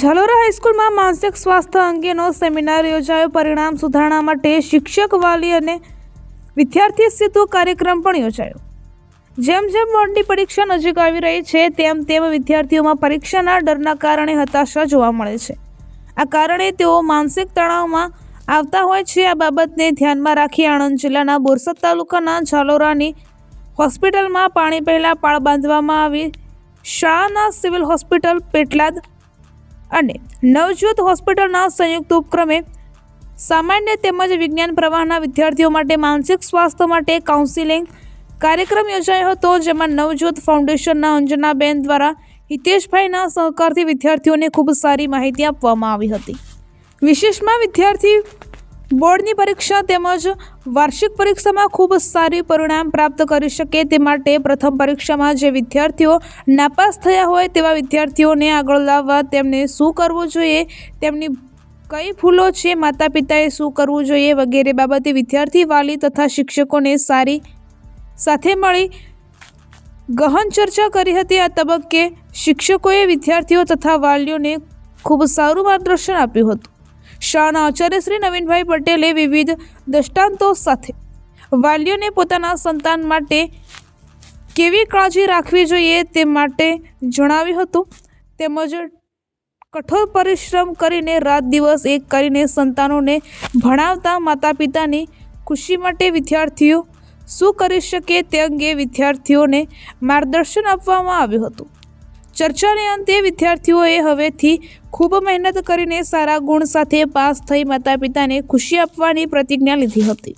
ઝાલોરા હાઈસ્કૂલમાં માનસિક સ્વાસ્થ્ય અંગેનો સેમિનાર યોજાયો. પરિણામ સુધારણા માટે શિક્ષક, વાલી અને વિદ્યાર્થી સેતુ કાર્યક્રમ પણ યોજાયો. જેમ જેમ બોર્ડની પરીક્ષા નજીક આવી રહી છે, તેમ તેમ વિદ્યાર્થીઓમાં પરીક્ષાના ડરના કારણે હતાશા જોવા મળે છે. આ કારણે તેઓ માનસિક તણાવમાં આવતા હોય છે. આ બાબતને ધ્યાનમાં રાખી આણંદ જિલ્લાના બોરસદ તાલુકાના ઝાલોરાની હોસ્પિટલમાં પાણી પહેલાં પાળ બાંધવામાં આવી. શાળાના સિવિલ હોસ્પિટલ, પેટલાદ અને નવજ્યોત હોસ્પિટલના સંયુક્ત ઉપક્રમે સામાન્ય તેમજ વિજ્ઞાન પ્રવાહના વિદ્યાર્થીઓ માટે માનસિક સ્વાસ્થ્ય માટે કાઉન્સિલિંગ કાર્યક્રમ યોજાયો હતો, જેમાં નવજોત ફાઉન્ડેશનના અંજનાબેન દ્વારા હિતેશભાઈના સહકારથી વિદ્યાર્થીઓને ખૂબ સારી માહિતી આપવામાં આવી હતી. વિશેષમાં વિદ્યાર્થી બોર્ડની પરીક્ષા તેમજ વાર્ષિક પરીક્ષામાં ખૂબ સારી પરિણામ પ્રાપ્ત કરી શકે તે માટે પ્રથમ પરીક્ષામાં જે વિદ્યાર્થીઓ નાપાસ થયા હોય તેવા વિદ્યાર્થીઓને આગળ લાવવા તેમને શું કરવું જોઈએ, તેમની કઈ ભૂલો છે માતા પિતાએ શું કરવું જોઈએ વગેરે બાબતે વિદ્યાર્થી વાલી તથા શિક્ષકોને સારી સાથે મળી ગહન ચર્ચા કરી હતી. આ તબક્કે શિક્ષકોએ વિદ્યાર્થીઓ તથા વાલીઓને ખૂબ સારું માર્ગદર્શન આપ્યું હતું. શાળાના આચાર્ય શ્રી નવીનભાઈ પટેલે વિવિધ દ્રષ્ટાંતો સાથે વાલીઓને પોતાના સંતાન માટે કેવી કાળજી રાખવી જોઈએ તે માટે જણાવ્યું હતું. તેમજ કઠોર પરિશ્રમ કરીને રાત દિવસ એક કરીને સંતાનોને ભણાવતા માતા પિતાની ખુશી માટે વિદ્યાર્થીઓ શું કરી શકે તે અંગે વિદ્યાર્થીઓને માર્ગદર્શન આપવામાં આવ્યું હતું. ચર્ચાને અંતે વિદ્યાર્થીઓએ હવેથી ખૂબ મહેનત કરીને સારા ગુણ સાથે પાસ થઈ માતા પિતાને ખુશી આપવાની પ્રતિજ્ઞા લીધી હતી.